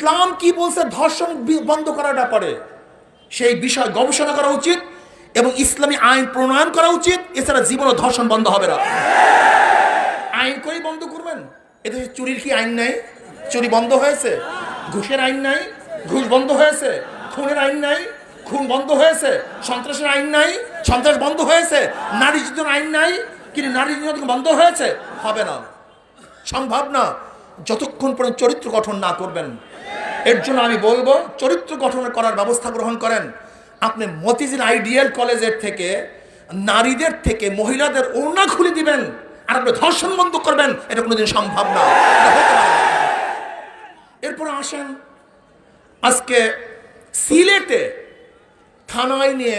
ইসলাম কি বলছে ধর্ষণ বন্ধ করার ব্যাপারে সেই বিষয় গবেষণা করা উচিত এবং ইসলামী আইন প্রণয়ন করা উচিত। এছাড়া জীবনে ধর্ষণ বন্ধ হবে না। আইন করেই বন্ধ করবেন? এদেশে চুরির কি আইন নাই? চুরি বন্ধ হয়েছে। ঘুষের আইন নাই। ঘুষ বন্ধ হয়েছে। খুনের আইন নাই। খুন বন্ধ হয়েছে। সন্ত্রাসের আইন নাই। সন্ত্রাস বন্ধ হয়েছে। নারী নির্যাতন আইন নাই। কিন্তু নারী নির্যাতন বন্ধ হয়েছে। হবে না। সম্ভব না। যতক্ষণ পর্যন্ত চরিত্র গঠন না করবেন এর জন্য আমি বলব, চরিত্র গঠন করার ব্যবস্থা গ্রহণ করেন। আপনি মতিঝিল আইডিয়াল কলেজের থেকে নারীদের থেকে মহিলাদের ওড়না খুলে দিবেন আর আপনি ধর্ষণ বন্ধ করবেন, এটা কোনোদিন সম্ভব না। এরপর আসেন, আজকে সিলেটে থানায় নিয়ে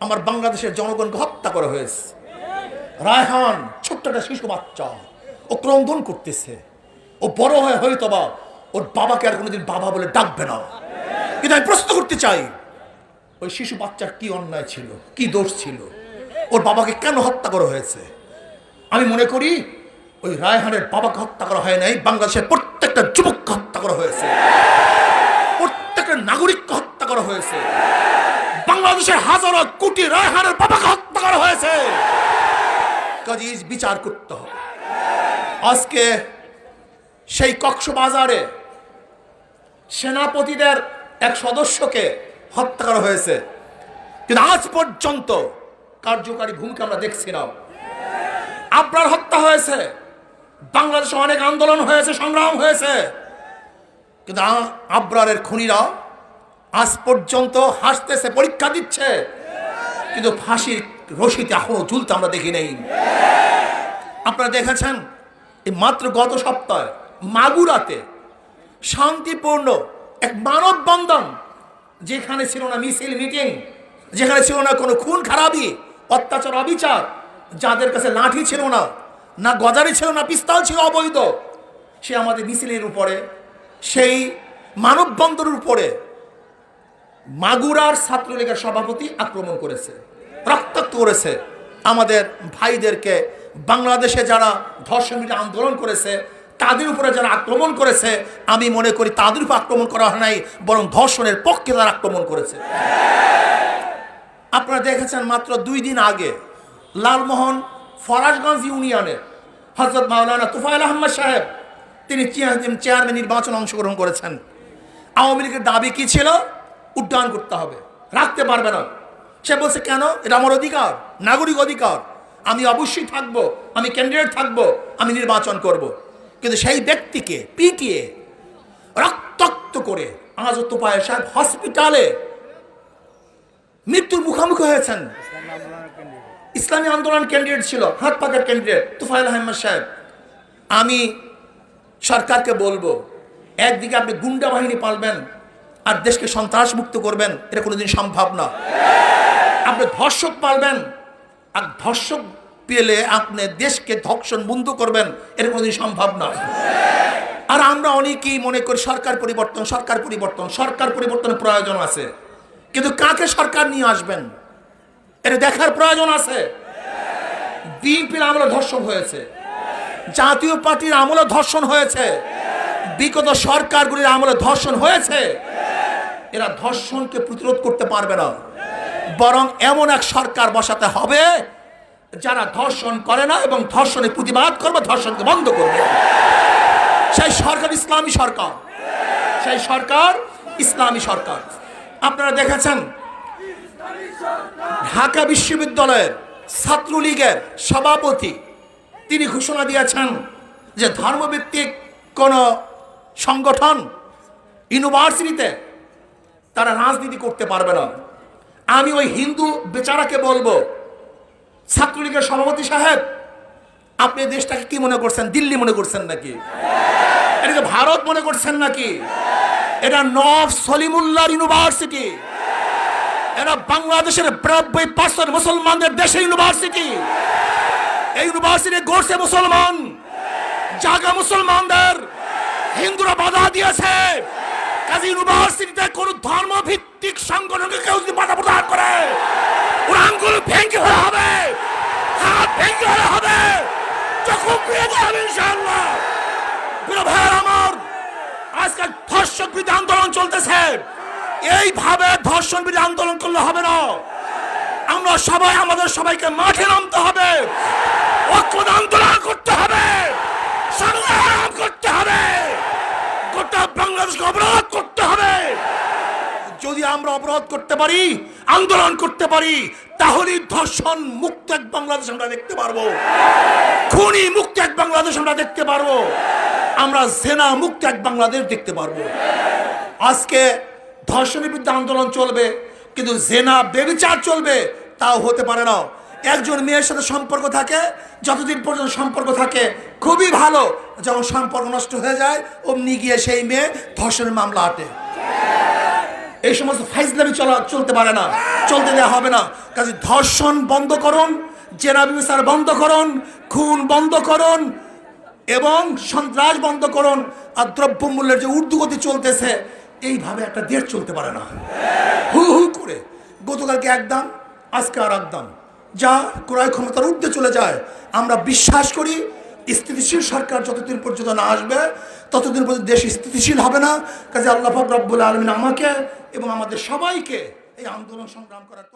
আমার বাংলাদেশের জনগণকে হত্যা করা হয়েছে। রায়হান, ছোট্ট একটা শিশু বাচ্চা, ও ক্রন্দন করতেছে। ও বড় হয়ে হয়তো বা ওর বাবাকে আর কোনোদিন বাবা বলে ডাকবে না। কিন্তু আমি প্রশ্ন করতে চাই, ওই শিশু বাচ্চার কি অন্যায় ছিল, কি দোষ ছিল? ওর বাবাকে কেন হত্যা করা হয়েছে? আমি মনে করি, ওই রায়হানের বাবাকে হত্যা করা হয় নাই, বাংলাদেশের প্রত্যেকটা যুবককে হত্যা করা হয়েছে। প্রত্যেকটা নাগরিককে হত্যা করা হয়েছে। বাংলাদেশের হাজারো কোটি রায়হানের বাবাকে হত্যা করা হয়েছে। কাজী বিচার করতে হবে। আজকে সেই কক্সবাজারে সেনাপতিদের এক সদস্যকে হত্যা করা হয়েছে। কিন্তু আজ পর্যন্ত কার্যকারী ভূমিকা আমরা দেখছি না। আবরার হত্যা হয়েছে, বাংলাদেশে অনেক আন্দোলন হয়েছে, সংগ্রাম হয়েছে। কিন্তু আবরারের খুনিরা আজ পর্যন্ত হাসতেছে, পরীক্ষা দিচ্ছে। কিন্তু ফাঁসির রশিতে এখনও ঝুলতে আমরা দেখি নেই। আপনারা দেখেছেন, এই মাত্র গত সপ্তাহে মাগুরাতে শান্তিপূর্ণ এক মানববন্ধন যেখানে ছিল না মিছিল, মিটিং, যেখানে ছিল না কোনো খুন, খারাপি, অত্যাচার, অবিচার, যাদের কাছে লাঠি ছিল না না গজারি ছিল, না পিস্তল ছিল, অবৈধ, সে আমাদের মিছিলের উপরে, সেই মানববন্ধনের উপরে মাগুরার ছাত্রলীগের সভাপতি আক্রমণ করেছে, রক্তাক্ত করেছে। আমাদের ভাইদেরকে বাংলাদেশে যারা ধর্ষণ আন্দোলন করেছে তাদের উপরে যারা আক্রমণ করেছে, আমি মনে করি তাদের উপর আক্রমণ করা হয় নাই, বরং ধর্ষণের পক্ষে তারা আক্রমণ করেছে। আপনারা দেখেছেন মাত্র দুই দিন আগে লালমোহন ফরাজগঞ্জ ইউনিয়নে হজরত মাওলানা তুফাইল আহমদ সাহেব, তিনি চেয়ারম্যান নির্বাচন অংশগ্রহণ করেছেন। আওয়ামী লীগের দাবি কি ছিল? উড্ডয়ন করতে হবে। রাখতে পারবে না। সে বলছে, কেন? এটা আমার অধিকার, নাগরিক অধিকার। আমি অবশ্যই থাকব, আমি ক্যান্ডিডেট থাকব, আমি নির্বাচন করব। কিন্তু সেই ব্যক্তিকে পিটিয়ে রক্তাক্ত করে আজ তোপায় সাহেব হসপিটালে মৃত্যুর মুখোমুখি হয়েছেন। ইসলামী আন্দোলন ক্যান্ডিডেট ছিল, হাত পাকার ক্যান্ডিডেট তুফাইল আহমদ সাহেব। আমি সরকারকে বলব, একদিকে আপনি গুন্ডা বাহিনী পালবেন আর দেশকে সন্ত্রাস মুক্ত করবেন, এটা কোনোদিন সম্ভব না। আপনি ধর্ষক পালবেন আর ধর্ষক পেলে আপনি দেশকে ধর্ষণ বন্ধ করবেন এর কোনোদিন সম্ভব নয়। আর আমরা অনেকেই মনে করি সরকার পরিবর্তন সরকার পরিবর্তন, সরকার পরিবর্তনের প্রয়োজন আছে। কিন্তু কাকে সরকার নিয়ে আসবেন? এটা দেখার প্রয়োজন আছে। বিএনপির আমলে ধর্ষণ হয়েছে। জাতীয় পার্টির আমলে ধর্ষণ হয়েছে। বিগত সরকারগুলির আমলে ধর্ষণ হয়েছে। এরা ধর্ষণকে প্রতিরোধ করতে পারবে না। বরং এমন এক সরকার বসাতে হবে যারা ধর্ষণ করে না এবং ধর্ষণের প্রতিবাদ করবে, ধর্ষণকে বন্ধ করবে। সেই সরকার ইসলামী সরকার। সেই সরকার ইসলামী সরকার। আপনারা দেখেছেন, ঢাকা বিশ্ববিদ্যালয়ের ছাত্রলীগের সভাপতি, তিনি ঘোষণা দিয়েছেন যে ধর্মভিত্তিক কোন সংগঠন ইউনিভার্সিটিতে তারা রাজনীতি করতে পারবে না। আমি ওই হিন্দু বেচারাকে বলব ছাত্রলীগের সভাপতি সাহেব, আপনি দেশটাকে কি মনে করছেন? দিল্লি মনে করছেন নাকি? এটাকে ভারত মনে করছেন নাকি? এটা নফ সলিমুল্লাহ ইউনিভার্সিটি। এরা বাংলাদেশের বিরানব্বই পার্সেন্ট মুসলমানদের দেশের ইউনিভার্সিটি। এই ইউনিভার্সিটি গড়ছে মুসলমান। জাগা মুসলমানদের। হিন্দুরা বাধা দিয়েছে। কাজে ইউনিভার্সিটিতে কোন ধর্মভিত্তিক সংগঠনকে কেউ যদি বাধা প্রদান করে ওর আঙ্গুল ভেঙে হয়ে হবে। হাত ভেঙে হয়ে হবে। চক্ষু পেয়ে যাবে ইনশাআল্লাহ। ভাইয়ের আমার, আজকে ধর্ষক বিরোধী আন্দোলন চলতেছে। এইভাবে ধর্ষণ বিরোধী আন্দোলন করলে হবে না। আমরা সবাই, আমাদের সবাইকে মাঠে নামতে হবে। ঐক্যবদ্ধ আন্দোলন করতে হবে। সংগ্রাম করতে হবে। গোটা হবে যদি আমরা অবরোধ করতে পারি, আন্দোলন করতে পারি, তাহলে ধর্ষণ মুক্ত এক বাংলাদেশ আমরা দেখতে পারব। খুনি মুক্ত এক বাংলাদেশ আমরা দেখতে পারব। আমরা সেনা মুক্ত এক বাংলাদেশ দেখতে পারব। আজকে ধর্ষণের বিরুদ্ধে আন্দোলন চলবে, কিন্তু জেনা বেবিচার চলবে, তাও হতে পারে না। একজন মেয়ের সাথে সম্পর্ক থাকে, যতদিন পর্যন্ত সম্পর্ক থাকে, খুবই ভালো। যখন সম্পর্ক নষ্ট হয়ে যায়, অমনি গিয়ে সেই মেয়ে ধর্ষণের মামলা আটে। এই সমস্ত ফাইজলামি চলা, চলতে পারে না, চলতে দেওয়া হবে না। কাজে ধর্ষণ বন্ধ করুন, জেনা বিচার বন্ধ করুন, খুন বন্ধ করুন, এবং সন্ত্রাস বন্ধ করুন, আর দ্রব্যমূল্যের যে ঊর্ধ্বগতি চলতেছে, এইভাবে একটা দেশ চলতে পারে না। হু হু করে। গতকালকে এক দাম, আজকে আর এক দাম। যা ক্রয় ক্ষমতার ঊর্ধ্বে চলে যায়। আমরা বিশ্বাস করি স্থিতিশীল সরকার যতদিন পর্যন্ত না আসবে, ততদিন পর্যন্ত দেশ স্থিতিশীল হবে না। কাজে আল্লাহ রব্বুল আলমিন আমাকে এবং আমাদের সবাইকে এই আন্দোলন সংগ্রাম করার